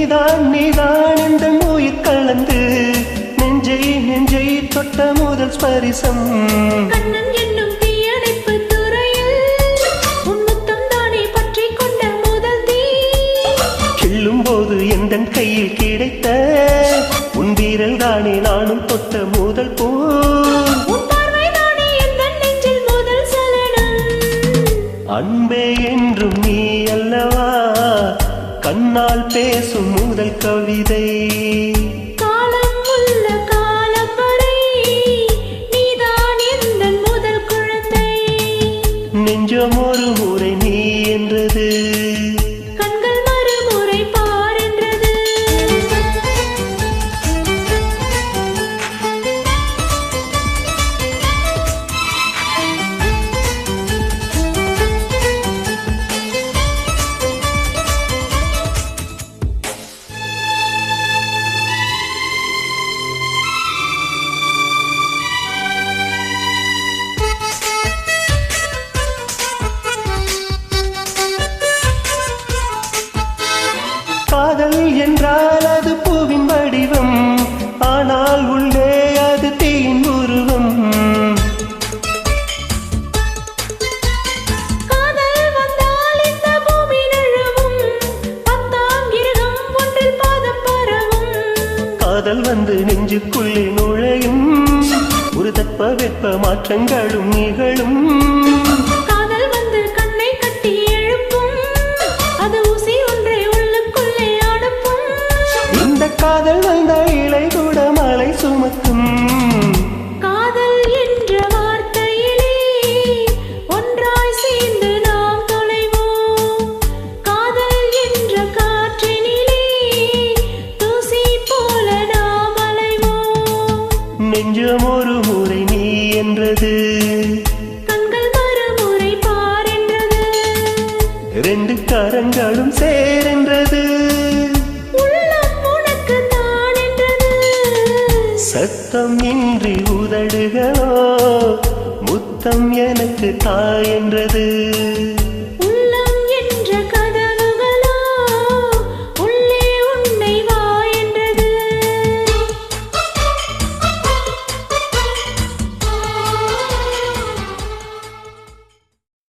நீதான் நீதான் இந்த உயிர் கலந்து நெஞ்சை நெஞ்சை தொட்ட முதல் ஸ்பரிசம். எந்தன் கையில் கிடைத்த உன் வீரல் தானே நானும் தொட்ட முதல் போ. அன்பே என்றும் நீ அல்லவா? கண்ணால் பேசும் முதல் கவிதை. நெஞ்சம் ஒரு முறை காதல் வந்து நெஞ்சுக்குள்ளே நுழையும். ஒரு தட்ப வெப்ப மாற்றங்களும் நிகழும். காதல் வந்து கண்ணை கட்டி எழுப்பும். அது ஊசி ஒன்றை உள்ளுக்குள்ளே அனுப்பும். இந்த காதல் வந்த இலை கூட மலை சுமக்கும். சத்தம் இன்றி உதடுகளோ முத்தம் எனக்கு தாய் என்றது